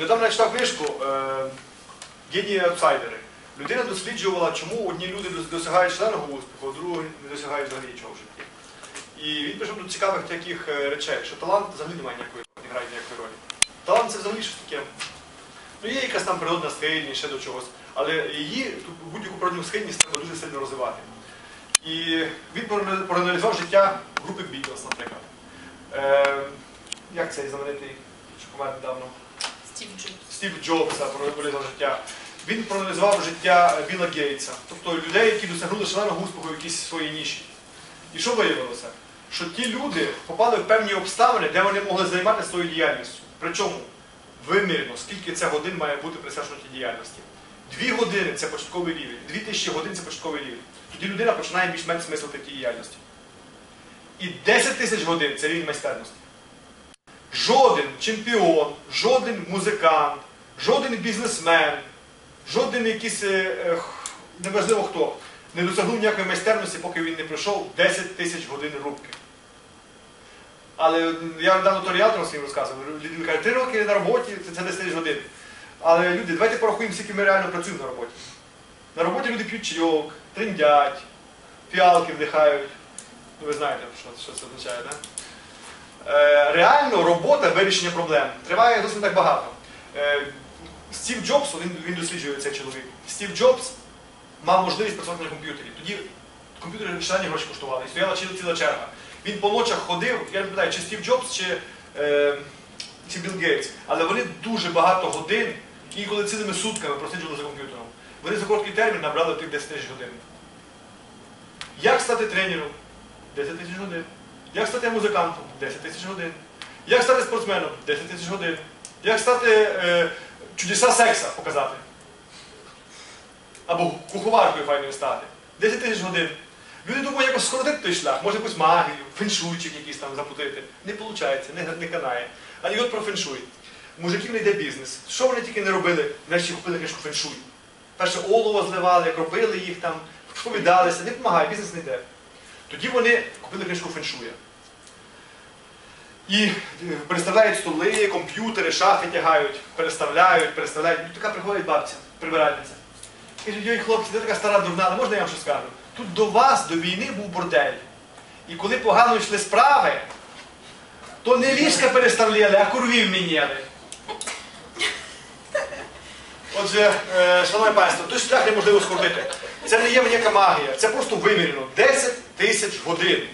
Недавно я читав книжку е, Генії аутсайдери. Людина досліджувала, чому одні люди досягають членного успіху, а другі не досягають взагалі нічого в житті. І він прийшов до цікавих таких е, речей, що талант взагалі не має ніякої не грає ніякої ролі. Талант це взагалі щось таке. Ну, є якась там природна схильність, ще до чогось, але її будь-яку природну схильність треба дуже сильно розвивати. І він проаналізував життя групи Бітлз, наприклад. Е, як цей знаменитий, що помер недавно? Стів Джобс. Стів Джобса проаналізував життя. Він проаналізував життя Біла Гейтса, тобто людей, які досягнули шаленого успіху в якійсь своїй ніші. І що виявилося? Що ті люди попали в певні обставини, де вони могли займатися своєю діяльністю. Причому вимірено, скільки це годин має бути присвячено тій діяльності. Дві години це початковий рівень, дві тисячі годин це початковий рівень. Тоді людина починає більш-менш смислити в тій діяльності. І 10 тисяч годин це рівень майстерності. Жоден чемпіон, жоден музикант, жоден бізнесмен, жоден якийсь, е, е, неважливо хто, не досягнув ніякої майстерності, поки він не пройшов 10 тисяч годин рубки. Але я недавно то ріалтором своїм розказував, люди кажуть, три роки на роботі, це, це 10 тисяч годин. Але люди, давайте порахуємо, скільки ми реально працюємо на роботі. На роботі люди п'ють чайок, триндять, фіалки вдихають. Ну, ви знаєте, що, що це означає, так? Реально робота вирішення проблем триває досить так багато. Е, Стів Джобс, він, він досліджує цей чоловік. Стів Джобс мав можливість працювати на комп'ютері. Тоді комп'ютери шалені гроші коштували, і стояла ціла, черга. Він по ночах ходив, я не пам'ятаю, чи Стів Джобс, чи, е, чи Білл Гейтс, але вони дуже багато годин, інколи цілими сутками просиджували за комп'ютером. Вони за короткий термін набрали тих 10 тисяч годин. Як стати тренером? 10 тисяч годин. Як стати музикантом? 10 тисяч годин. Як стати спортсменом? 10 тисяч годин. Як стати е, чудеса секса показати? Або куховаркою файною стати? 10 тисяч годин. Люди думають, якось скоротити той шлях, може якусь магію, феншуйчик якийсь там запутити. Не виходить, не, не канає. От про феншуй. Мужиків не йде бізнес. Що вони тільки не робили, нарешті купили книжку феншуй. Перше олово зливали, як робили їх там, сповідалися, не допомагає, бізнес не йде. Тоді вони купили книжку феншуя. І е, переставляють столи, комп'ютери, шафи тягають, переставляють, переставляють. І така приходить бабця, прибиральниця. Кажуть, йой, хлопці, ти така стара дурна, але можна я вам щось скажу? Тут до вас, до війни, був бордель. І коли погано йшли справи, то не ліжка переставляли, а курвів міняли. Отже, е, шановне панство, той шлях неможливо скоротити. Це не є ніяка магія, це просто вимірено. 10 тисяч годин.